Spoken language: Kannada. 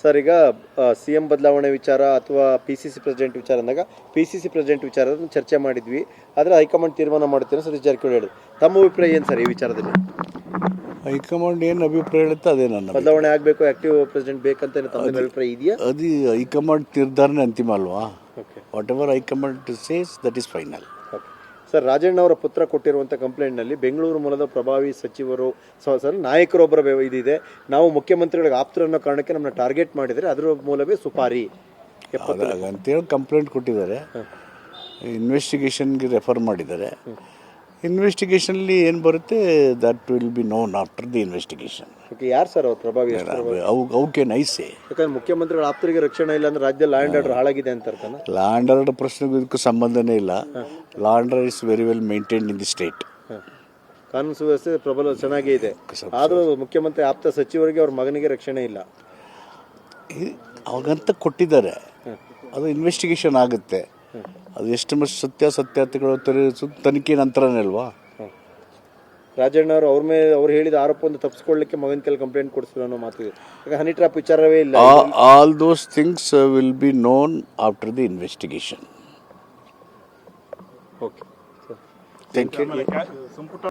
ಸರ್ ಈಗ ಸಿ ಎಂ ಬದಲಾವಣೆ ವಿಚಾರ ಅಥವಾ ಪಿ ಸಿ ಸಿ ಪ್ರೆಸಿಡೆಂಟ್ ವಿಚಾರ ಅಂದಾಗ ಪಿ ಸಿ ಸಿ ಪ್ರೆಸಿಡೆಂಟ್ ವಿಚಾರ ಚರ್ಚೆ ಮಾಡಿದ್ವಿ. ಆದರೆ ಹೈಕಮಾಂಡ್ ತೀರ್ಮಾನ ಮಾಡ್ತೀರ ಸರ್ ಜಾರಕಿಹೊಳಿ ಹೇಳಿದ್ರು ತಮ್ಮ ಅಭಿಪ್ರಾಯ ಏನು ಸರ್ ಈ ವಿಚಾರದಲ್ಲಿ? ಹೈಕಮಾಂಡ್ ಏನು ಅಭಿಪ್ರಾಯ ಹೇಳುತ್ತೆ ಅದೇ ನನ್ನ ಬದಲಾವಣೆ ಆಗಬೇಕು ಆಕ್ಟಿವ್ ಪ್ರೆಸಿಡೆಂಟ್ ಬೇಕಂತ ತಮ್ಮ ಅಭಿಪ್ರಾಯ ಇದೆಯಾ? ಅದು ಹೈಕಮಾಂಡ್ ತೀರ್ಧಾರನೆ ಅಂತಿಮ ಅಲ್ವಾ? Okay whatever high command says that is final sir Rajanna ಅವರ ಪುತ್ರ ಕೊಟ್ಟಿರುವಂಥ ಕಂಪ್ಲೇಂಟ್ನಲ್ಲಿ ಬೆಂಗಳೂರು ಮೂಲದ ಪ್ರಭಾವಿ ಸಚಿವರು ಸರ್ ನಾಯಕರೊಬ್ಬರ ಇದಿದೆ. ನಾವು ಮುಖ್ಯಮಂತ್ರಿಗಳಿಗೆ ಆಪ್ತರು ಅನ್ನೋ ಕಾರಣಕ್ಕೆ ನಮ್ಮನ್ನ ಟಾರ್ಗೆಟ್ ಮಾಡಿದರೆ ಅದರ ಮೂಲವೇ ಸುಪಾರಿ. ಅಂತೇಳಿ ಕಂಪ್ಲೇಂಟ್ ಕೊಟ್ಟಿದ್ದಾರೆ. ಇನ್ವೆಸ್ಟಿಗೇಷನ್ಗೆ ರೆಫರ್ ಮಾಡಿದ್ದಾರೆ. ಇನ್ವೆಸ್ಟಿಗೇಷನ್ಲಿ ಏನು ಬರುತ್ತೆ that will be known after the investigation okay ಯಾರು ಸರ್ ಅವ್ರ ಪ್ರಭಾವಿ ಎಷ್ಟು ಪ್ರಭಾವಿ? ಅವು ಅವಕ್ಕೆ ನೈಸೆ ಯಾಕಂದ್ರೆ ಮುಖ್ಯಮಂತ್ರಿಗಳ ಆಪ್ತರಿಗೆ ರಕ್ಷಣೆ ಇಲ್ಲ ಅಂದ್ರೆ ರಾಜ್ಯ ಲ್ಯಾಂಡ್ ಆರ್ಡರ್ ಹಾಳಾಗಿದೆ ಅಂತ ಅರ್ಥ ಲಾ ಆ್ಯಂಡ್ ಆರ್ಡರ್ ಪ್ರಶ್ನೆಗೂ ಇದಕ್ಕೂ ಸಂಬಂಧನೇ ಇಲ್ಲ. Law order is very well maintained in the state ಕಾನೂನು ಸುವ್ಯವಸ್ಥೆ ಪ್ರಬಲ ಚೆನ್ನಾಗೇ ಇದೆ. ಆದರೂ ಮುಖ್ಯಮಂತ್ರಿ ಆಪ್ತ ಸಚಿವರಿಗೆ ಅವ್ರ ಮಗನಿಗೆ ರಕ್ಷಣೆ ಇಲ್ಲ. ಅವಾಗಂತ ಕೊಟ್ಟಿದ್ದಾರೆ. ಅದು ಇನ್ವೆಸ್ಟಿಗೇಷನ್ ಆಗುತ್ತೆ. ಅದು ಎಷ್ಟು ಸತ್ಯ ಸತ್ಯಾಸತ್ಯತೆಗಳು ತೆರೆಸು ತನಿಖೆ ನಂತರನೇ ಅಲ್ವಾ? ರಾಜಣ್ಣ ಅವರು ಅವ್ರ ಮೇಲೆ ಅವ್ರು ಹೇಳಿದ ಆರೋಪವನ್ನು ತಪ್ಪಿಸ್ಕೊಳ್ಳಿಕ್ಕೆ ಮಗನ ಕೆಲ ಕಂಪ್ಲೇಂಟ್ ಕೊಡಿಸಿದ್ರು ಅನ್ನೋ ಮಾತು ಇದೆ. ಈಗ ಹನಿ ಟ್ರಾಪ್ ವಿಚಾರವೇ ಇಲ್ಲ. All those things will be known after the investigation okay thank you ಸಂಪುಟ